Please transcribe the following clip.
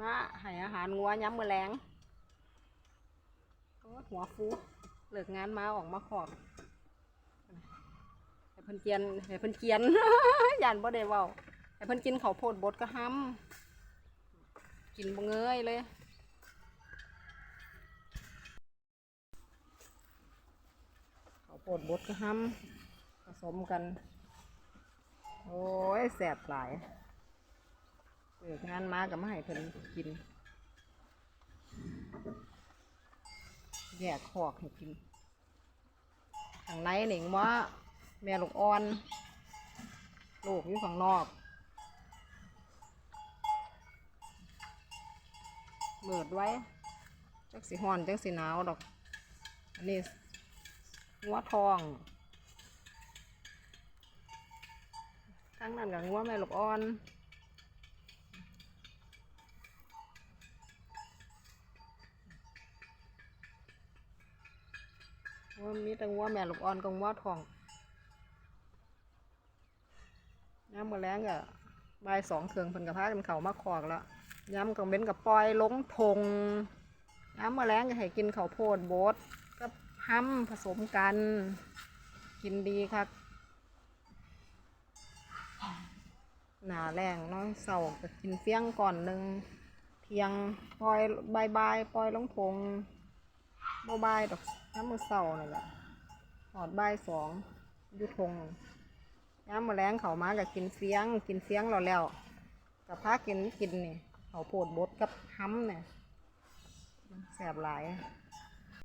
มาให้อาหารงัวย้ำมือแรงหัวฟูเลิกงานมาออกมาขอบให้เพิ่นเกียนให้เพิ่นเกียนยันบ่ได้เว้าให้เพิ่นกินข้าวโพดบดก็ห้ำกินบ่เงยเลยข้าวโพดบดก็ห้ำผสมกัน โอ้ยแสบหลาย เลิกงานมากับมาให้เพิ่นกิน แยกขอกให้กินข้างในหนิงว่าแม่ลูกอ่อน ลูกอยู่ข้างนอกเบิดไว้ จักสีห้อน จักสีหนาวดอก อันนี้งัวทองทั้งนั้นกับงัวแม่ลูกอ่อน ว่ามีแต่งัวแม่ลูกอ่อนกับงัวทองย้ำมาแรงก็บายสองเครื่องเพิ่นกับพากันเข่ามาขอกแล้วย้ำกับเบ้นกับปล่อยลงทงย้ำมาแรงก็ให้กินข้าวโพดโบดกับห้ำผสมกัน กินดีครับหนาแรงน้อยเสาก็กินเฟี้ยงก่อนหนึ่งเที่ยงปล่อยบายบายปล่อยลงทง โมบายดอกน้ำมือเสานี่นแหละหอดใบสองยุทงน้ำมือแรงเขามากับกินเฟี้ยง กินเฟี้ยงเราแล้วกับพากินกินนี่เขาวโพดบดกับห้ำเนี่ยแสบหลาย